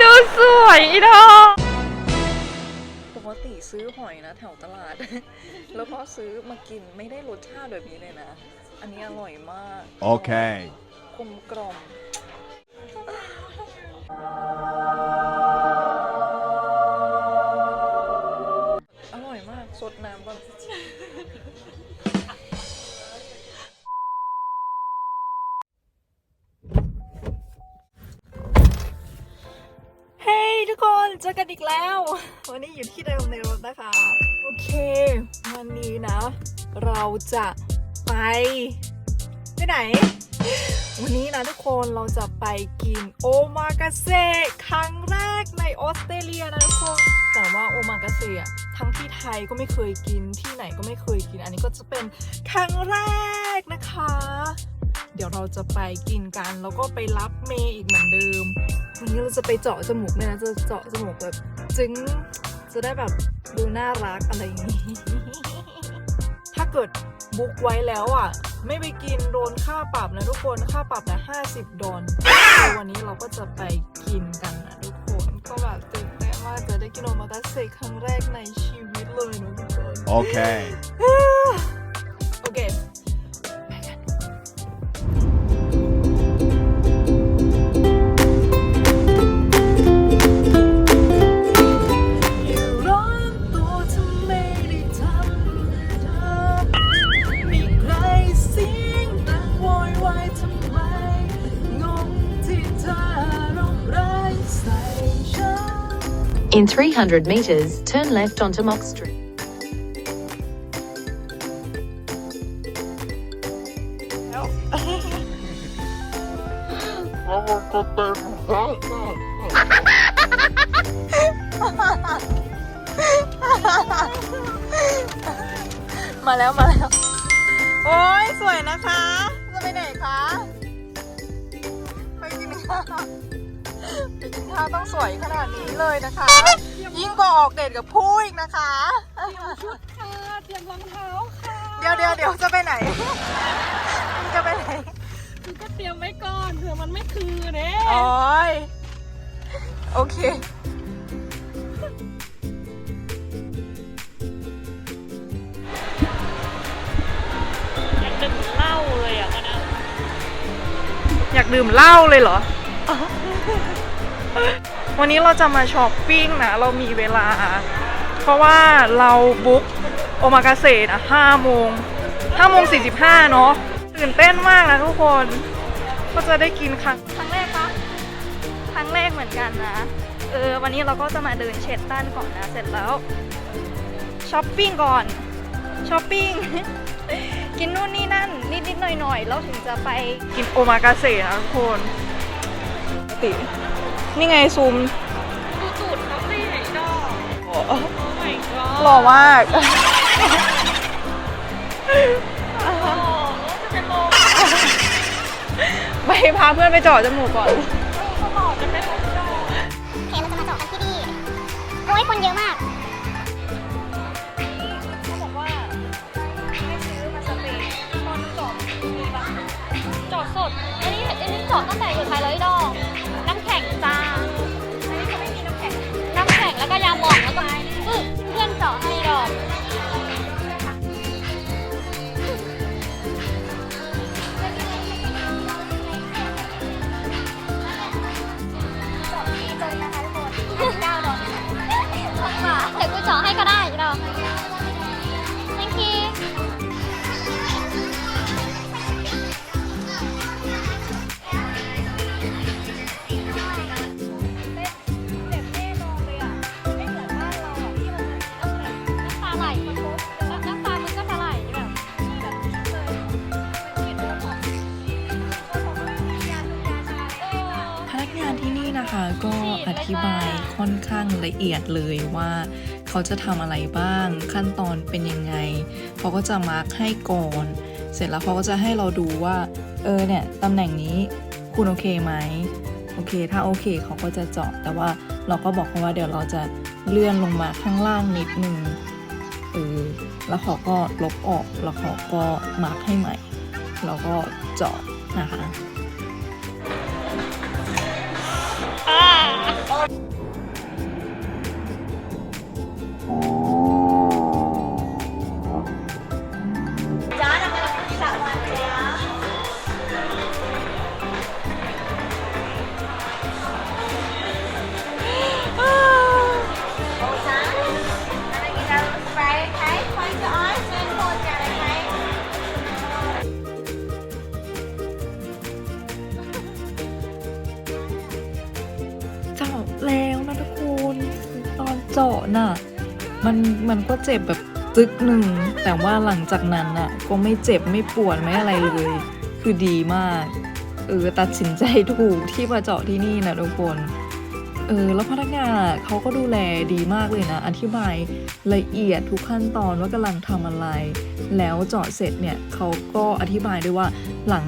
ดูสวยอีดอปกติซื้อหอยนะแถวตลาด แล้วพอซื้อมากินไม่ได้รสชาติแบบนี้เลยนะ อันนี้อร่อยมาก Okay. กลมกล่อม นี้อยู่ที่เดิมในรถนะคะ โอเค วันนี้นะ เราจะไปไปไหน วันนี้นะทุกคนเราจะไปกินโอมากาเซครั้งแรกในออสเตรเลียนะทุกคน แต่ว่าโอมากาเซอะทั้งที่ไทยก็ไม่เคยกินที่ไหนก็ไม่เคยกิน อันนี้ก็จะเป็นครั้งแรกนะคะ เดี๋ยวเราจะไปกินกันแล้วก็ไปรับเมย์อีกเหมือนเดิมวันนี้เราจะไปเจาะจมูกเนี่ยนะจะเจาะจมูกแบบจึง จะได้แบบดูน่ารักอะไรอย่างนี้ ถ้าเกิดบุ๊กไว้แล้วอะ ไม่ไปกินโดนค่าปรับนะทุกคนค่าปรับนะ50ดอลคือวันนี้เราก็จะไปกินกันนะทุกคนก็แบบตื่นเต้นมากจะได้กินโอมากาเสะครั้งแรกในชีวิตเลยนะทุกคน Okay. โอ In 300 metres, turn left onto Mock Street. มาแล้ว มาแล้ว โอ้ย สวยนะคะ จะไปไหนคะ ไปกินข้าวไปกิน ข้าวต้องสวยขนาดนี้เลยนะคะ ยิ่งกว่าออกเดทกับผู้อีกนะคะค่ะเตรียมรองเท้าค่ะเดี๋ยวเดี๋ยวเดี๋ยวจะไปไหนจะไปไหนคือก็เตรียมไว้ก่อนเผื่อมันไม่คือเน่โอ้ยโอเคอยากดื่มเหล้าเลยอะก็นะอยากดื่มเหล้าเลยเหรอ วันนี้เราจะมาช้อปปิ้งนะ เรามีเวลา เพราะว่าเราบุ๊กโอมากาเสะนะห้าโมงห้าโมงสี่สิบห้าเนาะตื่นเต้นมากนะทุกคน ก็จะได้กินครั้งครั้งแรกปะครั้งแรกเหมือนกันนะ เออ วันนี้เราก็จะมาเดินเช็ดตันก่อนนะ เสร็จแล้วช้อปปิ้งก่อนช้อปปิ้งกินนู่นนี่นั่น นิดๆหน่อยๆแล้วถึงจะไปกินโอมากาเสะนะทุกคนติ นี่ไงซูมดูตูดเขาสิไอ้ดอกโอ้โอ้ my god หล่อมาก โอ้โหจะเป็นโลไปพาเพื่อนไปเจาะจมูกก่อน เขาหล่อจะเป็นโลดอกโอเคเราจะมาเจาะกันที่นี่โอ้ยคนเยอะมาก ธิบายค่อนข้างละเอียดเลยว่า เขาจะทำอะไรบ้าง ขั้นตอนเป็นยังไง เขาก็จะมาร์กให้ก่อน เสร็จแล้วเขาก็จะให้เราดูว่า เออเนี่ยตำแหน่งนี้คุณโอเคไหมโอเค ถ้าโอเคเขาก็จะเจาะแต่ว่าเราก็บอกเขาว่าเดี๋ยวเราจะเลื่อนลงมาข้างล่างนิดนึงเออแล้วเขาก็ลบออกแล้วเขาก็มาร์กให้ใหม่ แล้วก็เจาะนะคะ ตึกหนึ่ง แต่ว่าหลังจากนั้นอะก็ไม่เจ็บไม่ปวดไม่อะไรเลย คือดีมากเออตัดสินใจถูกที่มาเจาะที่นี่นะทุกคนเออแล้วพนักงานเขาก็ดูแลดีมากเลยนะ อธิบายละเอียดทุกขั้นตอนว่ากำลังทำอะไร แล้วเจาะเสร็จเนี่ยเขาก็อธิบายด้วยว่าหลัง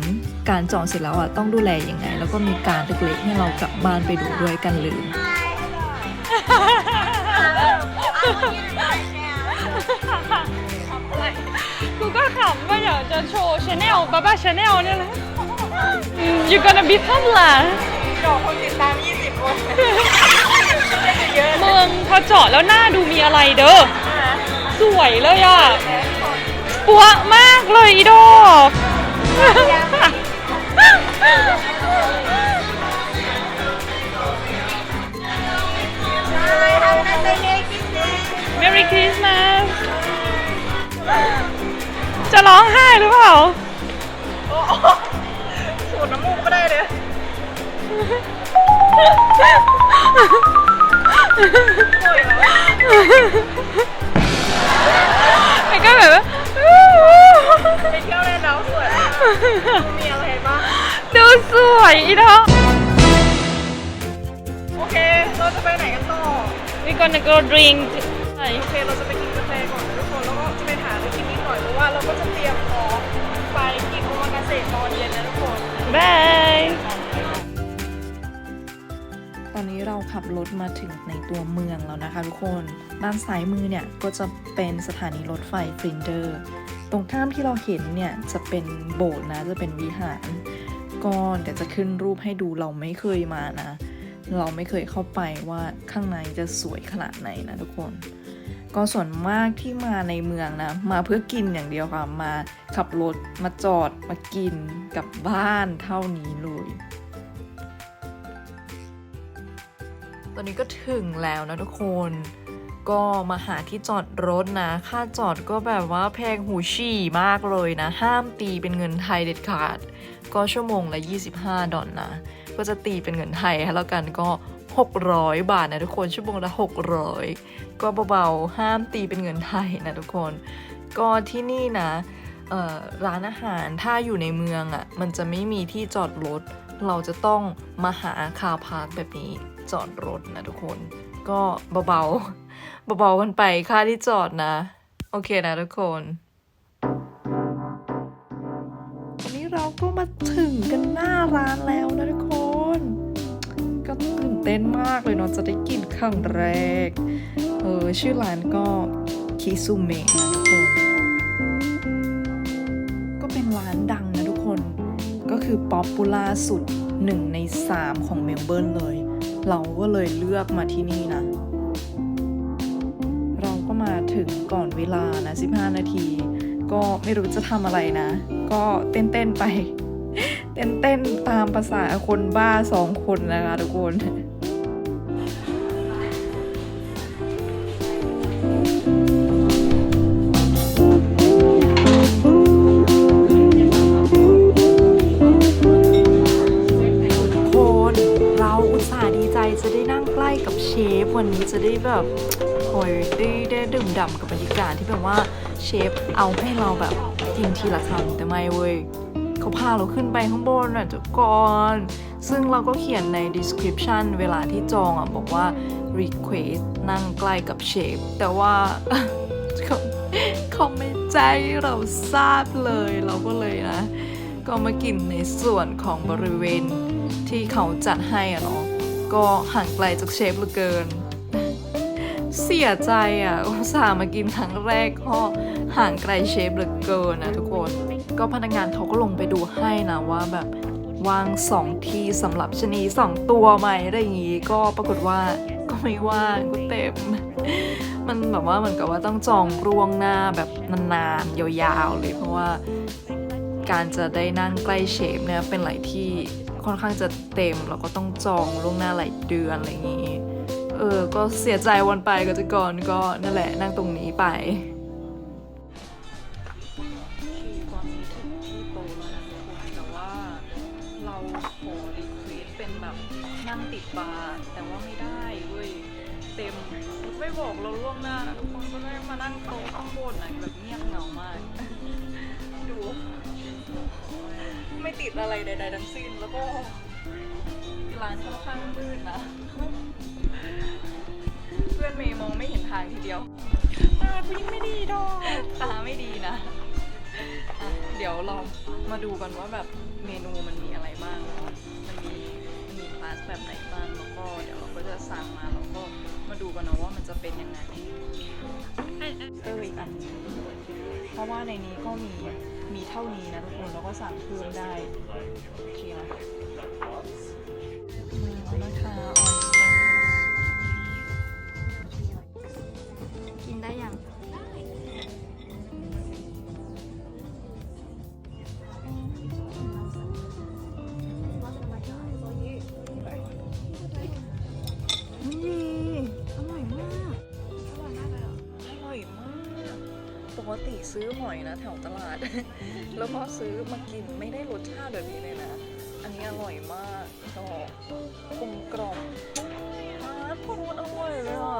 การเจาะเสร็จแล้วอะต้องดูแลยังไง แล้วก็มีการเล็กๆให้เรากลับบ้านไปดูด้วยกันเลย จะโชว์ชาแนลบ้าบ้าชาแนลเนี่ยแหละอืม you gonna become ล่ะดอกคนติดตาม 20 คนเมืองพอเจาะแล้วหน้าดูมีอะไรเด้อ สวยเลยอะปัวมากเลยอีดอก บาย ตอนนี้เราขับรถมาถึงในตัวเมืองแล้วนะคะทุกคน ด้านซ้ายมือเนี่ยก็จะเป็นสถานีรถไฟฟรินเดอร์ ตรงข้ามที่เราเห็นเนี่ยจะเป็นโบสถ์นะจะเป็นวิหาร ก็เดี๋ยวจะขึ้นรูปให้ดูเราไม่เคยมานะ เราไม่เคยเข้าไปว่าข้างในจะสวยขนาดไหนนะทุกคน ก็ส่วนมากที่มาในเมืองนะ มาเพื่อกินอย่างเดียวค่ะ มาขับรถมาจอดมากินกลับบ้านเท่านี้เลยตอนนี้ก็ถึงแล้วนะทุกคน ก็มาหาที่จอดรถนะ ค่าจอดก็แบบว่าแพงหูฉี่มากเลยนะ ห้ามตีเป็นเงินไทยเด็ดขาด ก็ชั่วโมงละ 25 ดอลนะ ก็จะตีเป็นเงินไทยแล้วกันก็ 600 บาทนะทุกคนชั่วโมงละ 600 ก็เบาๆ ห้ามตีเป็นเงินไทยนะทุกคน ก็ที่นี่นะร้านอาหารถ้าอยู่ในเมืองอะ่ะ มันจะไม่มีที่จอดรถ เราจะต้องมาหาคาพาร์คแบบนี้จอดรถนะทุกคน ก็เบาๆเบาๆกันไปค่าที่จอดนะ โอเคนะทุกคนวันนี้เราก็มาถึงกันหน้าร้านแล้วนะทุกคน เต้นมากเลยเนาะจะได้กินครั้งแรก เออชื่อร้านก็คิซุเมะนะทุกคนก็เป็นร้านดังนะทุกคนก็คือป๊อปปูล่าสุดหนึ่งในสามของเมลเบิร์นเลย เราก็เลยเลือกมาที่นี่นะ เราก็มาถึงก่อนเวลานะ 15 นาที ก็ไม่รู้จะทำอะไรนะ ก็เต้นๆไป เต้นๆตามภาษาคนบ้าสองคนนะคะทุกคน จะได้แบบโอยได้ได้ดื่มด่ำกับบรรยากาศที่แบบว่าเชฟเอาให้เราแบบกินทีละคำแต่ไม่เว้ยเขาพาเราขึ้นไปข้างบนอะทุกคนซึ่งเราก็เขียนใน description เวลาที่จองอะบอกว่า request นั่งใกล้กับเชฟแต่ว่าเขาเขาไม่ใจเราทราบเลยเราก็เลยนะ ก็มากินในส่วนของบริเวณที่เขาจัดให้อะเนาะก็ห่างไกลจากเชฟเหลือเกิน เสียใจอะอุตส่าห์มากินครั้งแรกก็ห่างไกลเชฟเหลือเกินนะทุกคน ก็พนักงานเขาก็ลงไปดูให้นะว่าแบบวางสองที่สำหรับชะนีสองตัวไหมอะไรอย่างงี้ ก็ปรากฏว่าก็ไม่ว่างก็เต็ม มันแบบว่าเหมือนกับว่าต้องจองร่วงหน้าแบบนานๆยาวๆเลยเพราะว่าการจะได้นั่งใกล้เชฟเนี่ยเป็นหลายที่ค่อนข้างจะเต็มแล้วก็ต้องจองล่วงหน้าหลายเดือนอะไรอย่างนี้ เออ ก็เสียใจวันไปก็จะก่อนก็นั่นแหละนั่งตรงนี้ไปโต๊ะนั่งคนแต่ว่าเราขอดีเฟนต์เป็นแบบนั่งติดบาร์แต่ว่าไม่ได้เว้ยเต็มไม่บอกเราล่วงหน้าทุกคนก็ได้มานั่งโต๊ะข้างบนนะแบบเงียบเหงามาก ดู ไม่ติดอะไรใดๆทั้งสิ้นแล้วก็ร้านค่อนข้างมืดนะ พื่อนเมย์มองไม่เห็นทางทีเดียวตากูยังไม่ดีดอกตาไม่ดีนะอะเดี๋ยวเรามาดูกันว่าแบบเมนูมันมีอะไรบ้างเนอะมันมีมันมีคลาสแบบไหนบ้างแล้วก็เดี๋ยวเราก็จะสั่งมาแล้วก็มาดูกันนะว่ามันจะเป็นยังไงเอออีกอันหนึ่งเพราะว่าในนี้ก็มีมีเท่านี้นะทุกคนแล้วก็สั่งเพิ่มได้โอเคนะมาแล้วนะคะ อยมาก ปกติซื้อหอยนะแถวตลาด แล้วพอซื้อมากินไม่ได้รสชาติแบบนี้เลยนะ อันนี้อร่อยมากดอกกลมกล่อมฮาร์ดพูดอร่อยเลยอะ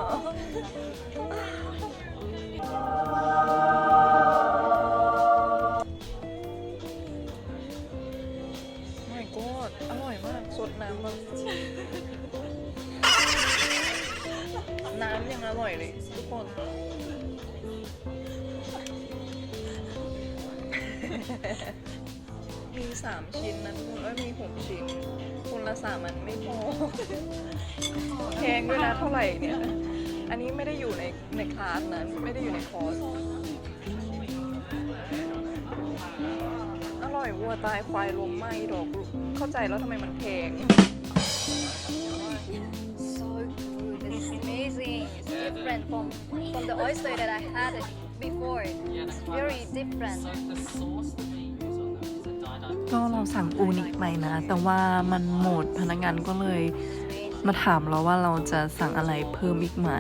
ไม่กอดอร่อยมาก สดน้ำมันน้ำยังอร่อยเลยทุกคน มีสามชิ้นนะทุกคนเอ้ยมีหกชิ้นคนละสามอันไม่พอแพงด้วยนะเท่าไหร่เนี่ย อันนี้ไม่ได้อยู่ในในคลาสนะไม่ได้อยู่ในคอร์สอร่อยวัวตายควายลมไหมดอกเข้าใจแล้วทำไมมันแพง so good it's amazing it's different from from the oyster that I had it before it's very different ก็เราสั่งอูนิไปนะ แต่ว่ามันหมดพนักงานก็เลยมาถามเราว่าเราจะสั่งอะไรเพิ่มอีกไหม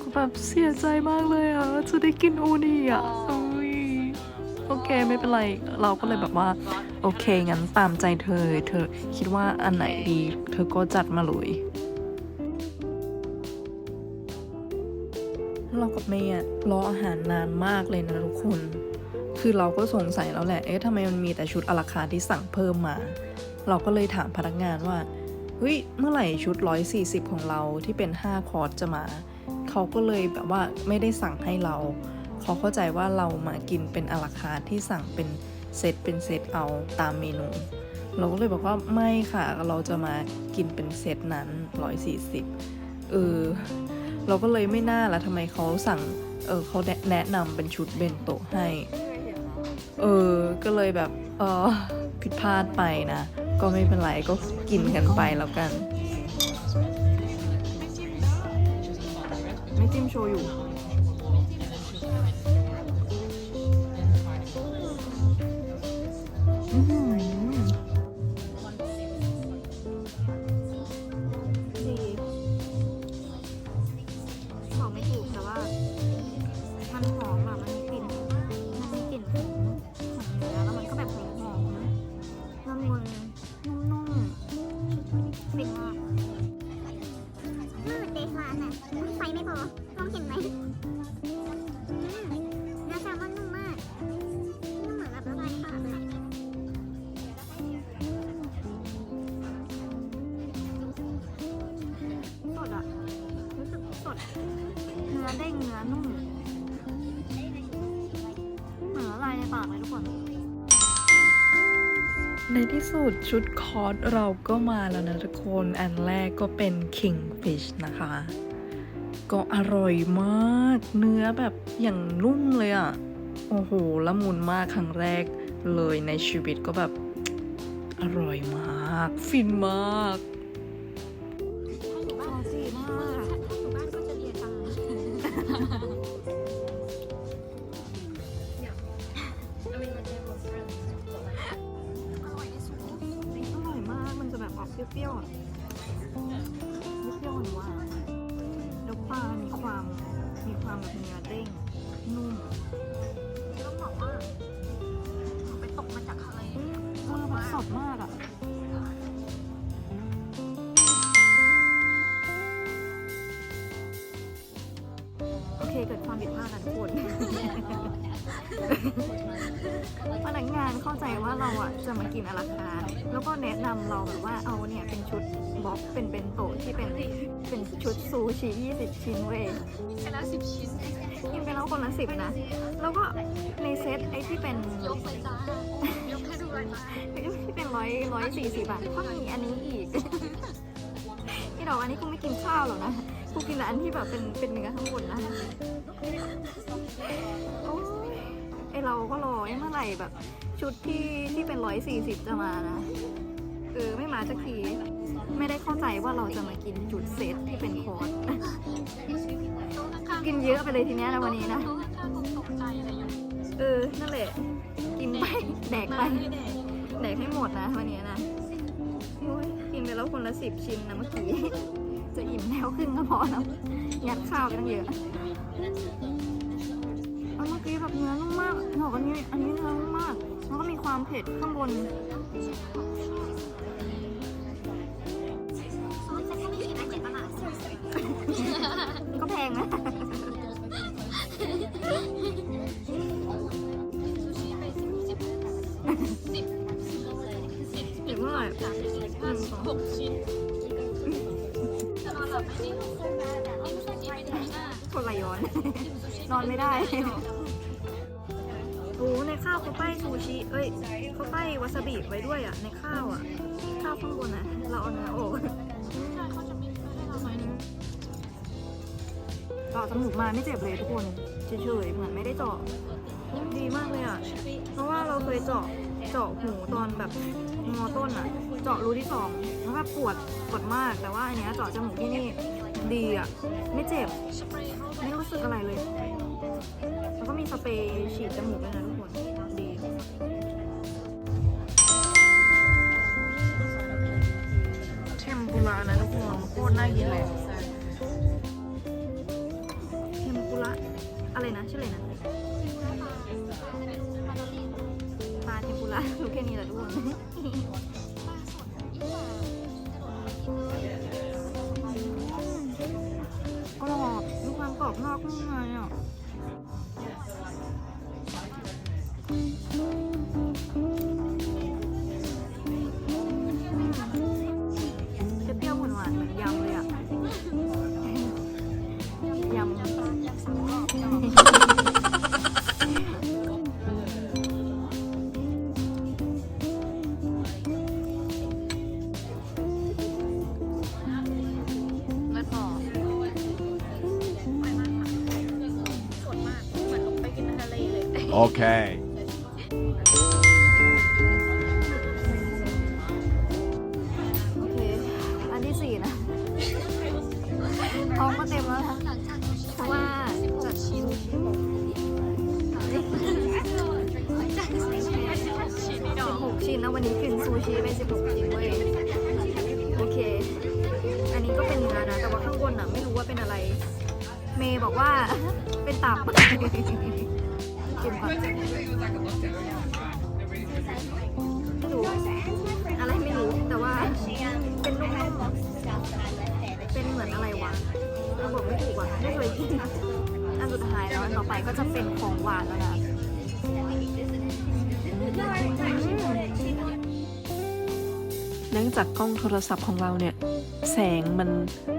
ก็แบบเสียใจมากเลยอะจะได้กินอูนิอะอุ้ยโอเคไม่เป็นไรเราก็เลยแบบว่า โอเคงั้นตามใจเธอ เธอคิดว่าอันไหนดี เธอก็จัดมาเลย เรากับเมย์รออาหารนานมากเลยนะทุกคน คือเราก็สงสัยแล้วแหละ เอ๊ะทำไมมันมีแต่ชุดอลาคาที่สั่งเพิ่มมา เราก็เลยถามพนักงานว่าเฮ้ยเมื่อไหร่ชุด 140 ของเราที่เป็น 5 คอร์สจะมา เขาก็เลยแบบว่าไม่ได้สั่งให้เรา เขาเข้าใจว่าเรามากินเป็นอลาคาที่สั่งเป็นเซตเป็นเซตเอาตามเมนู เราก็เลยบอกว่าไม่ค่ะ เราจะมากินเป็นเซตนั้น 140 เออ เราก็เลยไม่น่าละทำไมเขาสั่ง เออเขาแนะนำเป็นชุดเบนโตะให้ เออ ก็เลยแบบ เออผิดพลาดไปนะ ก็ไม่เป็นไรก็กินกันไปแล้วกัน ไม่จิ้มโชยุ เนื้อเด้งเนื้อนุ่มเหมือนละลายในปากเลยทุกคน ในที่สุดชุดคอร์สเราก็มาแล้วนะทุกคน อันแรกก็เป็น Kingfish นะคะ ก็อร่อยมาก เนื้อแบบอย่างนุ่มเลยอะ่ะ โอ้โหละมุนมากครั้งแรกเลยในชีวิตก็แบบ อร่อยมาก ฟินมาก ผิดพลาดนะทุกคน พนักงานเข้าใจว่าเราอะจะมากินอาราคาร์ทแล้วก็แนะนำเราแบบว่าเอาเนี่ยเป็นชุดบ็อกซ์เป็นเป็นโตะที่เป็นเป็นชุดซูชิ20 ชิ้นเว้ยกินไปแล้ว10ชิ้นกินไปแล้วคนละสิบนะ แล้วก็ในเซตไอ้ที่เป็นยกเลยจ้ายกแค่ดูเลยที่เป็นร้อยร้อยสี่สิบอะก็มีอันนี้อีกพี่ดอกอันนี้กูไม่กินข้าวหรอกนะกูกินแต่อันที่แบบเป็นเป็นเนื้อทั้งหมดนะ โอ้ยไอเราก็รอไอเมื่อไหร่แบบ ชุดที่ที่เป็นร้อยสี่สิบจะมานะ เออ ไม่มาสักที ไม่ได้เข้าใจว่าเราจะมากินจุดเซตที่เป็นคอร์สกินเยอะไปเลยทีเนี้ยนะวันนี้นะ เออ นั่นแหละ กินไป แดกไป แดกให้หมดนะวันนี้นะโอ้ยกินไปแล้วคนละสิบชิ้นนะเมื่อกี้ จะอิ่มแล้วครึ่งก็พอแล้วยัดข้าวไปตั้งเยอะ เอาเมื่อกี้แบบเนื้อนุ่มมากบอกอันนี้อันนี้เนื้อนุ่มมาก แล้วก็มีความเผ็ดข้างบนก็แพงนะเห็นเมื่อไหร่หนึ่งสองหกชิ้นคน นอนไม่ได้ โอ้ในข้าวเขาป้ายซูชิ เอ้ยเขาป้ายวาซาบิไว้ด้วยอะ ในข้าวอะ ข้าวข้างบนอะ เราเอาเนื้อโอกเจาะจมูกมาไม่เจ็บเลยทุกคนเฉยๆเหมือนไม่ได้เจาะดีมากเลยอะ เพราะว่าเราเคยเจาะเจาะหูตอนแบบมอต้นอะ เจาะรูที่สองแล้วแบบปวดปวดมากแต่ว่าอันเนี้ยเจาะจมูกที่นี่ ดีอะ ไม่เจ็บ ไม่รู้สึกอะไรเลย แล้วก็มีสเปรย์ฉีดจมูกด้วยนะทุกคน ดีเทมปุระนะทุกคนโคตรน่ากินเลยเทมปุระอะไรนะ ชื่ออะไรนะปลาเทมปุระรู้แค่นี้แหละทุกคน Okay. โอเคอันที่สี่นะท้องก็เต็มแล้วนะเพราะว่าจัดชิ้นหกชิ้นนะวันนี้กินซูชิไปสิบหกชิ้นเว้ยโอเค อันนี้ก็เป็นเนื้อนะ แต่ว่าข้างบนอะไม่รู้ว่าเป็นอะไร เมย์บอกว่าเป็นตับ กินก่อนไม่รู้อะไรไม่รู้ แต่ว่าเป็นนุ่มๆเป็นเหมือนอะไรวะเราบอกไม่ถูกว่ะไม่เคยกินอันสุดท้ายแล้วต่อไปก็จะเป็นของหวานแล้วนะเนื่องจากกล้องโทรศัพท์ของเราเนี่ย แสงมัน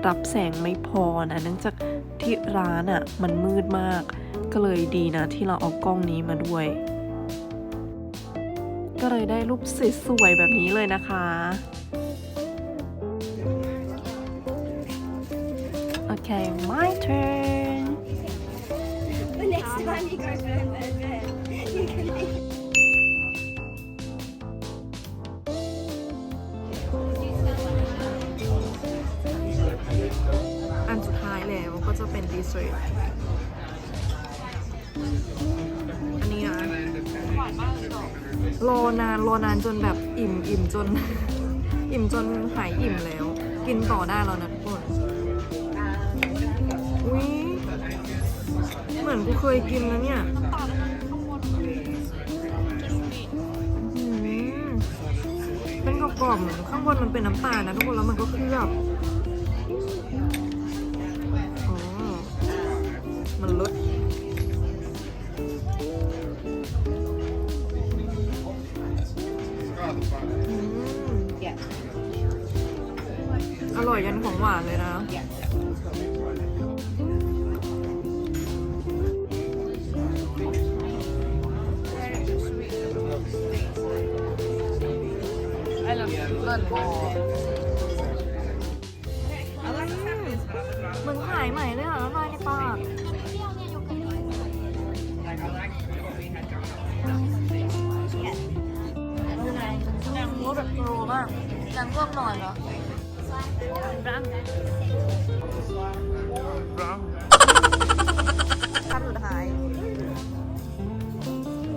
รับแสงไม่พอนะ เนื่องจากที่ร้านอะ่ะ มันมืดมาก ก็เลยดีนะที่เราเอากล้องนี้มาด้วย ก็เลยได้รูปสวยๆแบบนี้เลยนะคะ โอเค my turn Ờ. อันสุดท้ายแล้วก็จะเป็นดีเซอ รอนานรอนานจนแบบอิ่มอิ่มจน อิ่มจนหายอิ่มแล้ว กินต่อได้แล้วนะทุกคนอุ้ยเหมือนกูเคยกินนะเนี่ยเป็นกรอบๆเหมือนข้างบนมันเป็นน้ำตาลนะทุกคนแล้วมันก็เคลือบ ร่อยยันของหวานเลยนะเหมือนขายใหม่เลยอะแล้วลอยในปากยังงดแบบโปรมากยังง่วงนอนเหรอ คำสุดท้าย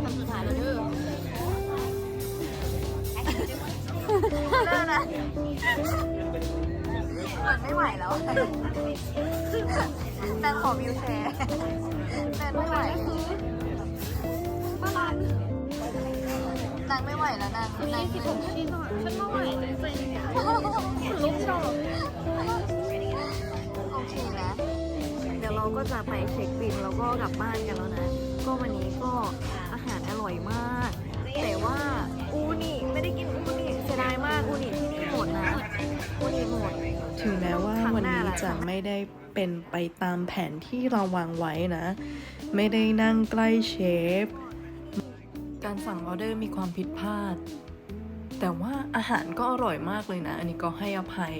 คำสุดท้ายแล้วเด้อเลิกนะเหมือนไม่ไหวแล้วนางขอวิวแชร์นางไม่ไหวบ้านนางไม่ไหวแล้วนางนางเหนื่อย ฉันไม่ไหวเลยเป็นลุกจบโอเคนะ เดี๋ยวเราก็จะไปเช็คบินแล้วก็กลับบ้านกันแล้วนะ ก็วันนี้ก็อาหารอร่อยมาก แต่ว่าอูนี่ไม่ได้กินอูนี่เสียดายมากอูนี่ที่นี่หมดนะอูนี่หมด ถึงแม้ว่าครั้งวันหน้านี้ล่ะจะไม่ได้เป็นไปตามแผนที่เราวางไว้นะ ไม่ได้นั่งใกล้เชฟ การสั่งออเดอร์มีความผิดพลาด แต่ว่าอาหารก็อร่อยมากเลยนะ อันนี้ก็ให้อภัย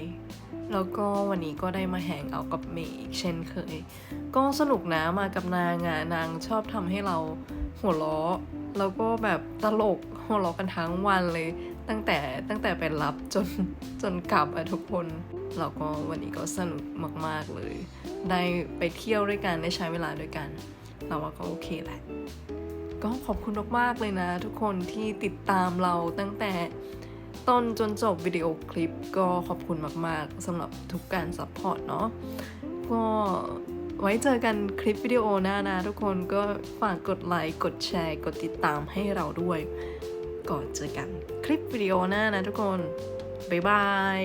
แล้วก็วันนี้ก็ได้มาแหงเอากับเมย์อีกเช่นเคย ก็สนุกนะมากับนางอะนางชอบทำให้เราหัวเราะแล้วก็แบบตลกหัวเราะกันทั้งวันเลย ตั้งแต่ตั้งแต่ไปรับจนจนกลับอะทุกคนเราก็วันนี้ก็สนุกมาก ๆ เลย ได้ไปเที่ยวด้วยกัน ได้ใช้เวลาด้วยกัน เราว่าก็โอเคแหละ ก็ขอบคุณมากๆเลยนะ ทุกคนที่ติดตามเราตั้งแต่ต้นจนจบวิดีโอคลิปก็ขอบคุณมากๆสำหรับทุกการซัพพอร์ตเนาะก็ไว้เจอกันคลิปวิดีโอหน้านะทุกคนก็ฝากกดไลค์กดแชร์ กดติดตามให้เราด้วยก่อนเจอกันคลิปวิดีโอหน้านะทุกคน บ๊ายบาย